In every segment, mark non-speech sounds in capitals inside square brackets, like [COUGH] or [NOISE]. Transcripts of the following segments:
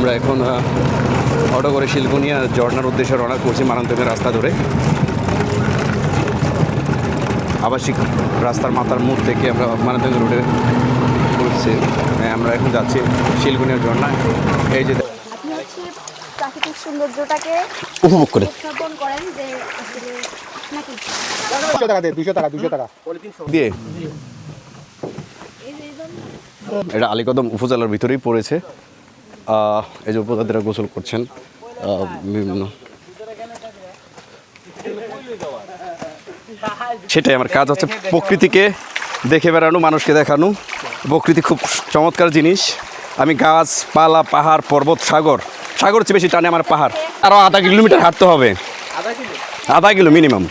আমরা এখন অটো করে শিলকুনিয়া ঝর্নার উদ্দেশ্যে রওনা করছি মারান্তকের রাস্তা ধরে। আবাসিক রাস্তার মাথার মুখ থেকে আমরা মারান্তক রোডে ঘুরছি হ্যাঁ, আমরা এখন যাচ্ছি শিলকুনিয়া ঝর্ণা। এই যে প্রাকৃতিক সৌন্দর্যটাকে উপভোগ করে। করেন যে দুশো টাকা দে দুশো টাকা দুশো টাকা। দিয়ে। এই যে এই জন্য এটা আলীকদম উপজেলার ভিতরেই পড়েছে। এই যে উপজাতিরা গোসল করছেন বিভিন্ন। সেটাই আমার কাজ হচ্ছে প্রকৃতিকে দেখে বেড়ানো, মানুষকে দেখানো। প্রকৃতি খুব চমৎকার জিনিস। আমি গাছপালা পাহাড়, পর্বত, সাগর সাগর চেয়ে বেশি টানে আমার পাহাড়। আরও আধা কিলোমিটার হাঁটতে হবে। আধা কিলো মিনিমাম।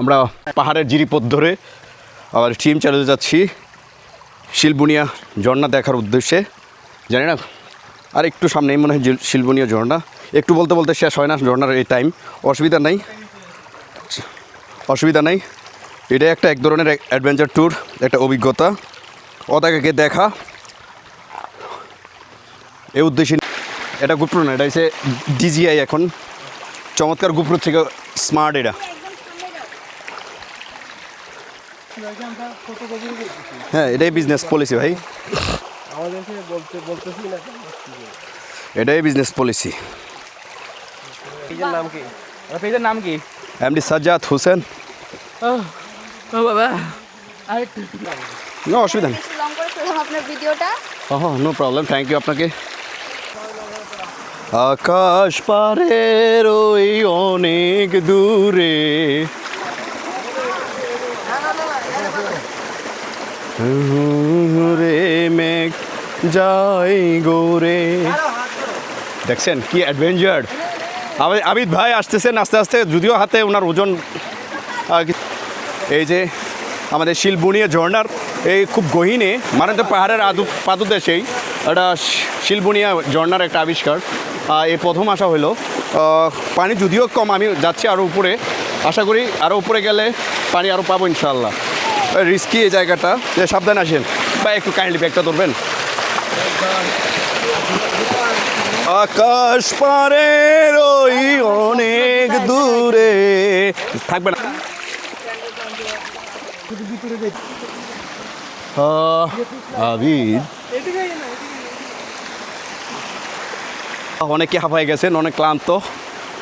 আমরা পাহাড়ের জিরিপথ ধরে আবার টিম চালিয়ে যাচ্ছি। শিলবুনিয়া ঝর্ণা দেখার উদ্দেশ্যে। জানি না, আর একটু সামনেই মনে হয় শিলবুনিয়া ঝর্ণা। একটু বলতে বলতে শেষ হয় না, ঝর্ণার এই টাইম অসুবিধা নাই। অসুবিধা নাই। এটা একটা এক ধরনের অ্যাডভেঞ্চার ট্যুর একটা অভিজ্ঞতা। ওটাকে দেখা। এ উদ্দেশ্যে এটা গুপ্র না, এটা হচ্ছে ডিজিআই এখন। চমৎকার গুপ্র থেকে স্মার্ট এটা। হ্যাঁ এটাই বিজনেস পলিসি ভাই। আমাদেরকে বলতে বলতেছি না এটাই বিজনেস পলিসি পেজের নাম কি? পেজের নাম কি? এমডি সাজ্জাদ হোসেন। ও বাবা। নো অসুবিধা নেই। আপনার ভিডিওটা। Oh no problem thank you আপনাকে। আকাশ পারের ওই অনেক দূরে। রে যাই গোরে। দেখছেন কি অ্যাডভেঞ্চার আবিদ ভাই আসতেছেন আস্তে আস্তে, যদিও হাতে ওনার ওজন এই যে আমাদের শিলবুনিয়া ঝর্ণার, এই খুব গহীনে মানে তো পাহাড়ের আদু পাদুদেশেই একটা শি- শিলবুনিয়া ঝর্ণার একটা আবিষ্কার। এই প্রথম আসা হলো। পানি যদিও কম, আমি যাচ্ছি আরও উপরে। আশা করি আরও উপরে গেলে পানি আরও পাবো ইনশাল্লাহ রিস্কি এই জায়গাটা। সাবধানে আসেন। বা একটু কাইন্ডলি ব্যাগটা ধরবেন। আকাশ পারের ওই অনেক দূরে। থাকবে না। আবিদ অনেকে হাঁপাই গেছেন, অনেক ক্লান্ত।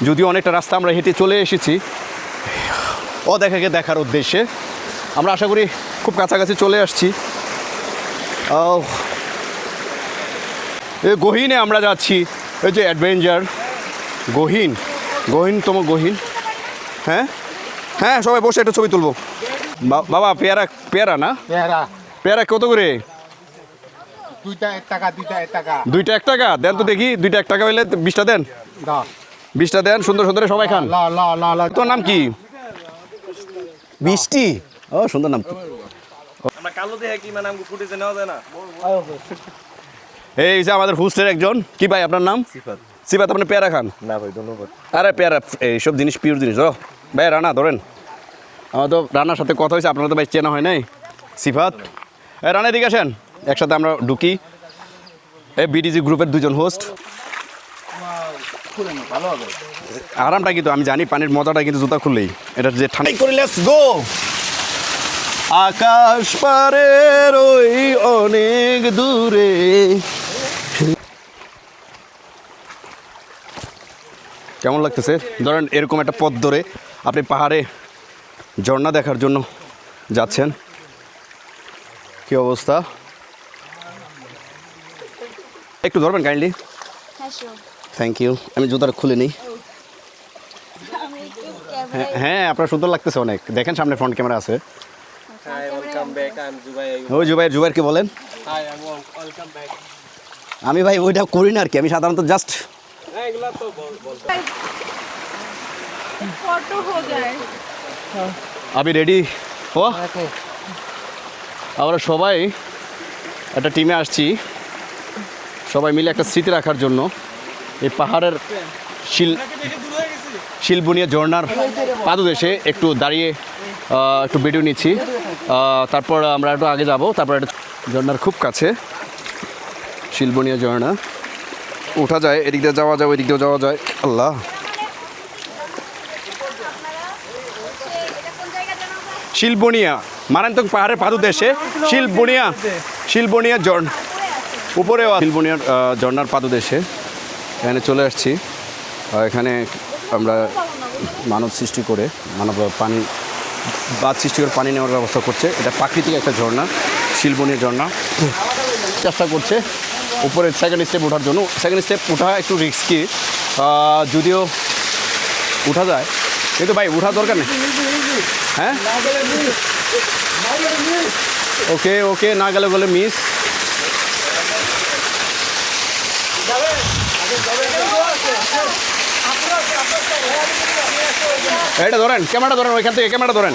যদিও অনেকটা রাস্তা আমরা হেঁটে চলে এসেছি। ও দেখাকে দেখার উদ্দেশ্যে। আমরা আশা করি খুব কাছাকাছি চলে আসছি। এই গহীনে আমরা যাচ্ছি। এই যে অ্যাডভেঞ্চার। গহীন। গহীনতম গহীন? হ্যাঁ? হ্যাঁ সবাই বসে একটা ছবি তুলবো। বাবা পেয়ারা পেয়ারা না? পেয়ারা। পেয়ারা কত করে? দুইটা এক টাকা দুইটা এক টাকা। দুইটা এক টাকা? দেন তো দেখি দুইটা এক টাকা হইলে বিশটা দেন। দা বিশটা দেন সুন্দর সুন্দর সবাই খান। তোর নাম কি? বৃষ্টি ও সুন্দর নাম। আমরা কালো দেখে কি মানে আমাকে ফুটেজে নেওয়া যায় না? এই যে আমাদের হোস্টের একজন। কি ভাই আপনার নাম? সিফাত। সিবাত আপনি পেয়ারা খান? না ভাই ধন্যবাদ। আরে পেয়ারা এইসব জিনিস পিওর জিনিস ও। ভাই রানা ধরেন। আমার তো রানার সাথে কথা হয়েছে আপনার তো ভাই চেনা হয় নাই। সিফাত। রানা এদিকে আসেন। একসাথে আমরা ঢুকি। এই বিডিজি গ্রুপের দুজন হোস্ট আরামটা কিন্তু আমি জানি পানির মজাটা কিন্তু জুতা খুললেই। এটা যে ঠান্ডা করে লেটস গো আকাশ পারের ওই অনেক দূরে। কেমন লাগতেছে? ধরেন এরকম একটা পথ ধরে আপনি পাহাড়ে ঝর্ণা দেখার জন্য যাচ্ছেন। কি অবস্থা? একটু ধরবেন কাইন্ডলি থ্যাংক ইউ আমি জুতাটা খুলে নিই। হ্যাঁ হ্যাঁ আপনার সুন্দর লাগতেছে অনেক। দেখেন সামনে ফ্রন্ট ক্যামেরা আছে। এম জুবাই ওই জুবাইর জুবাইরকে বলেন? আমি ভাই ওইটা করি না আর কি। আমি সাধারণত জাস্ট এগুলা তো ফটো হো যায়। আমি রেডি ও। আমরা সবাই একটা টিমে আসছি। সবাই মিলে একটা স্মৃতি রাখার জন্য। এই পাহাড়ের শিল শিলবুনিয়া ঝর্ণার পাদদেশে একটু দাঁড়িয়ে একটু ভিডিও নিচ্ছি। তারপর আমরা একটু আগে যাব। তারপর একটা ঝর্ণার খুব কাছে। শিলবুনিয়া ঝর্ণা। উঠা যায় এদিক দিয়ে যাওয়া যায় ওই দিক দিয়ে যাওয়া যায়। আল্লাহ। শিলবনিয়া মারান্তক পাহাড়ের পাদদেশে শিলবনিয়া শিলবনিয়া ঝর্ণ উপরেও আহ, ঝর্ণার পাদদেশে এখানে চলে আসছি। এখানে আমরা মানব সৃষ্টি করে মানব পানি বাদ সৃষ্টি করে পানি নেওয়ার ব্যবস্থা করছে। এটা প্রাকৃতিক একটা ঝর্ণা শিলবনিয়া ঝর্ণা। চেষ্টা করছে। উপরে সেকেন্ড স্টেপ ওঠার জন্য। সেকেন্ড স্টেপ ওঠা একটু রিস্কি যদিও উঠা যায়। কিন্তু ভাই, উঠা দরকার নেই। হ্যাঁ? ওকে ওকে, না গেলে বলে মিস এটা ধরেন ক্যামেরা ধরেন ওইখান থেকে ক্যামেরা ধরেন।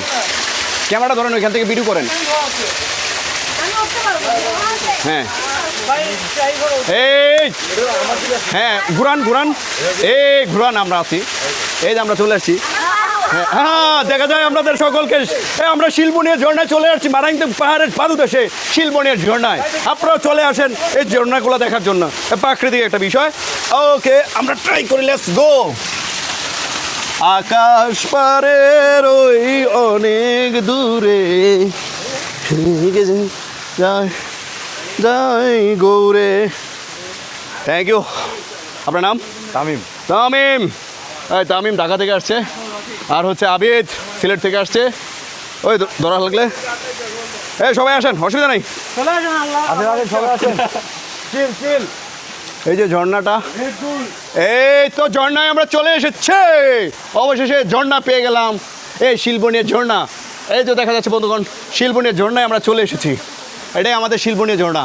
ক্যামেরা ধরেন ওইখান থেকে ভিডিও করেন। হ্যাঁ। এই হ্যাঁ ঘুরান ঘুরান। এই ঘুরান আমরা আছি। এই যে আমরা চলে আসছি। হ্যাঁ, হ্যাঁ দেখা যায় আপনাদের সকলকে। আমরা শিলবনিয়া ঝর্ণায় চলে আসছি মারাইতে পাহাড়ের পাদদেশে শিলবনিয়ার ঝর্ণায়। আপনারাও চলে আসেন এই ঝর্ণাগুলো দেখার জন্য। প্রাকৃতিক একটা বিষয়। ওকে আমরা ট্রাই করি লেটস গো আকাশ পারের ওই অনেক দূরে। যায় যাই গৌরে। থ্যাংক ইউ আপনার নাম? তামিম। তামিম। এই তামিম ঢাকা থেকে আসছে। আর হচ্ছে আবিদ সিলেট থেকে আসছে। ওই ধরা লাগলে। এই সবাই আসেন অসুবিধা নেই। [LAUGHS] এই যে ঝর্ণাটা। এই তো ঝর্ণায় আমরা চলে এসেছে। অবশেষে ঝর্ণা পেয়ে গেলাম। এই শিলবনিয়া ঝর্ণা। এই তো দেখা যাচ্ছে বন্ধুগণ শিলবনিয়া ঝর্ণায় আমরা চলে এসেছি। এটাই আমাদের শিলবনিয়া ঝর্ণা।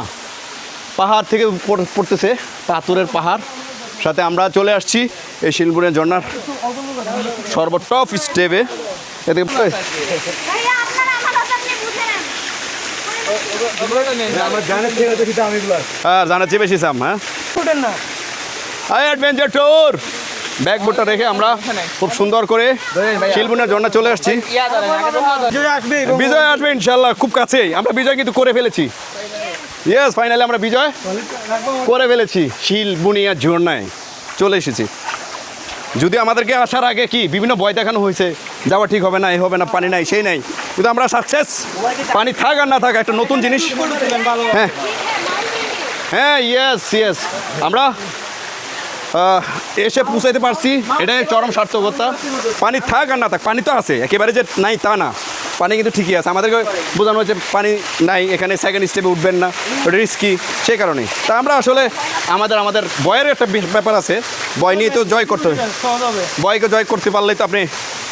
পাহাড় থেকে পড়তেছে পাথরের পাহাড়। সাথে আমরা চলে আসছি এই শিলবনিয়া ঝর্ণার সর্বটপ স্টেপে। এতে আমরা জানের হ্যাঁ জানাচ্ছি বেশি সাম হ্যাঁ। অ্যাডভেঞ্চার ট্যুর ব্যাগবোর্ডটা রেখে আমরা খুব সুন্দর করে শিলবনের ঝর্ণা চলে আসছি। বিজয় আসবে ইনশাল্লাহ খুব কাছেই। আমরা বিজয় কিন্তু করে ফেলেছি। ইয়েস ফাইনালি আমরা বিজয় করে ফেলেছি শিল বুনিয়া ঝর্ণায়। চলে এসেছি। যদি আমাদেরকে আসার আগে কি বিভিন্ন ভয় দেখানো হয়েছে, যাওয়া ঠিক হবে না, এ হবে না, পানি নাই, সেই নাই। কিন্তু আমরা সাকসেস পানি থাক আর না থাক, একটা নতুন জিনিস। হ্যাঁ। হ্যাঁ ইয়েস ইয়েস আমরা এসে পৌঁছাইতে পারছি। এটাই চরম সার্থকতা। পানি থাক আর না থাক, পানি তো আছে। একেবারে যে নাই তা না। পানি কিন্তু ঠিকই আছে। আমাদেরকে বোঝানো হচ্ছে পানি নাই, এখানে সেকেন্ড স্টেপে উঠবেন না। রিস্কি সেই কারণে তা আমরা আসলে আমাদের আমাদের বয়ের একটা ব্যাপার আছে। বয় নিয়ে তো জয় করতে হবে বয়কে জয় করতে পারলেই তো আপনি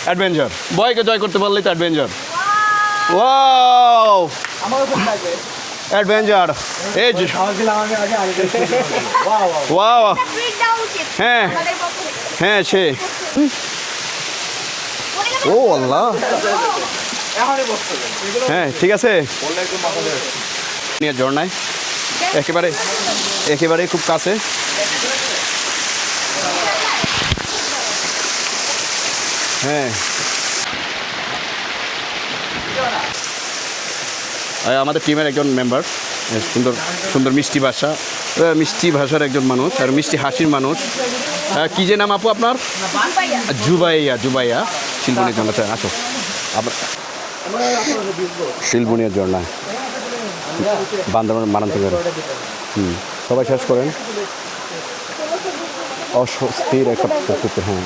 অ্যাডভেঞ্চার বয়কে জয় করতে পারলেই তো অ্যাডভেঞ্চার থাকবে অ্যাডভেঞ্চার এই যে খাওয়া দিলাম আমি আগে আগে ওয়াও ওয়াও হ্যাঁ। হ্যাঁ হ্যাঁ সে। ও, আল্লাহ। হ্যাঁ ঠিক আছে। নিয়ে ঝর্ণায় একেবারে একেবারে খুব কাছে। হ্যাঁ। আমাদের টিমের একজন মেম্বার সুন্দর সুন্দর মিষ্টি ভাষা মিষ্টি ভাষার একজন মানুষ আর মিষ্টি হাসির মানুষ। কী যে নাম আপু আপনার? জুবাইয়া জুবাইয়া শিলবনির জন্য। আসো। আপনার শিলবনিয়া ঝর্ণা বান্দরবান মানান্তকের হুম, সবাই শেষ করেন। অস্বস্তির একটা প্রকৃতি হ্যাঁ।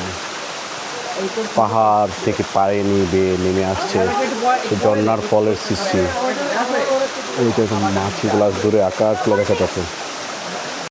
পাহাড় থেকে পায়ে নিয়ে বেয়ে নেমে আসছে। ঝর্নার ফলের সৃষ্টি। ওই গ্লাস দূরে আকাশ দেখা যাচ্ছে